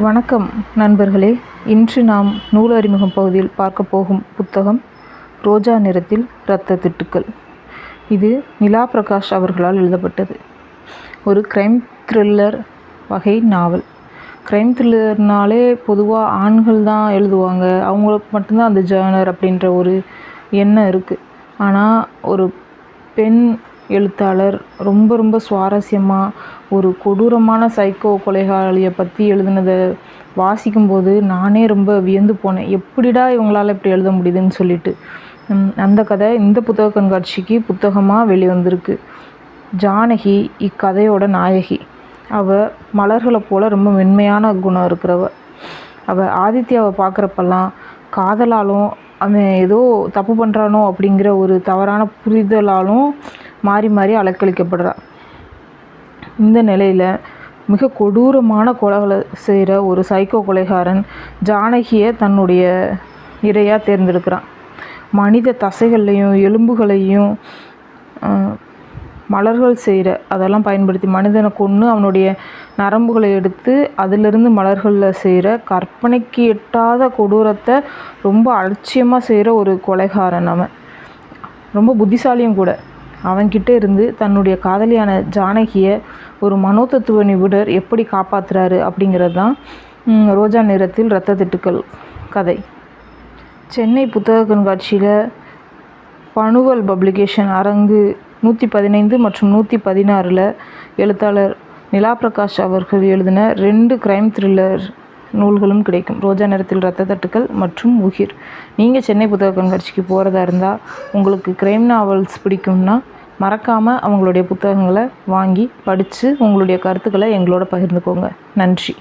வணக்கம் நண்பர்களே. இன்று நாம் நூல் அறிமுகம் பகுதியில் பார்க்க போகும் புத்தகம் ரோஜா நிறத்தில் இரத்த திட்டுக்கள். இது நிலா பிரகாஷ் அவர்களால் எழுதப்பட்டது. ஒரு க்ரைம் த்ரில்லர் வகை நாவல். க்ரைம் த்ரில்லர்னாலே பொதுவாக ஆண்கள் தான் எழுதுவாங்க. அவங்களுக்கு மட்டும்தான் அந்த ஜேர்னர் அப்படின்ற ஒரு எண்ணம் இருக்குது ஆனால் ஒரு பெண் எழுத்தாளர் ரொம்ப ரொம்ப சுவாரஸ்யமாக ஒரு கொடூரமான சைக்கோ கொலைகாலியை பற்றி எழுதுனதை வாசிக்கும்போது நானே ரொம்ப வியந்து போனேன். எப்படிடா இவங்களால் இப்படி எழுத முடியுதுன்னு சொல்லிட்டு. அந்த கதை இந்த புத்தக கண்காட்சிக்கு புத்தகமாக வெளிவந்திருக்கு. ஜானகி இக்கதையோட நாயகி. அவள் மலர்களை போல் ரொம்ப மென்மையான குணம் இருக்கிறவ. அவள் ஆதித்யாவை பார்க்குறப்பெல்லாம் காதலாலும் அவன் ஏதோ தப்பு பண்ணுறானோ அப்படிங்கிற ஒரு தவறான புரிதலாலும் மாறி மாறி அலக்களிக்கப்படுறா இந்த நிலையில் மிக கொடூரமான கொலைகளை செய்கிற ஒரு சைக்கோ கொலைகாரன் ஜானகியை தன்னுடைய இரையாக தேர்ந்தெடுக்கிறான் மனித தசைகள்லையும் எலும்புகளையும் மலர்கள் செய்கிற அதெல்லாம் பயன்படுத்தி மனிதனை கொன்று அவனுடைய நரம்புகளை எடுத்து அதிலிருந்து மலர்களில் செய்கிற கற்பனைக்கு எட்டாத கொடூரத்தை ரொம்ப அலட்சியமாக செய்கிற ஒரு கொலைகாரன் அவன். ரொம்ப புத்திசாலியும் கூட. அவன்கிட்ட இருந்து தன்னுடைய காதலியான ஜானகியை ஒரு மனோதத்துவ நிபுணர் எப்படி காப்பாத்துறாரு அப்படிங்கிறது தான் ரோஜா நிறத்தில் இரத்த திட்டுக்கள் கதை. சென்னை புத்தக கண்காட்சியில் பனுவல் பப்ளிகேஷன் அரங்கு நூற்றி பதினைந்து மற்றும் நூற்றி பதினாறில் எழுத்தாளர் நிலா பிரகாஷ் அவர்கள் எழுதின ரெண்டு கிரைம் த்ரில்லர் நூல்களும் கிடைக்கும். ரோஜா நிறத்தில் ரத்த தட்டுக்கள் மற்றும் உயிர். நீங்கள் சென்னை புத்தக கண்காட்சிக்கு போகிறதா இருந்தால் உங்களுக்கு கிரைம் நாவல்ஸ் பிடிக்கும்னா மறக்காமல் அவங்களுடைய புத்தகங்களை வாங்கி படித்து உங்களுடைய கருத்துக்களை எங்களோட பகிர்ந்துக்கோங்க. நன்றி.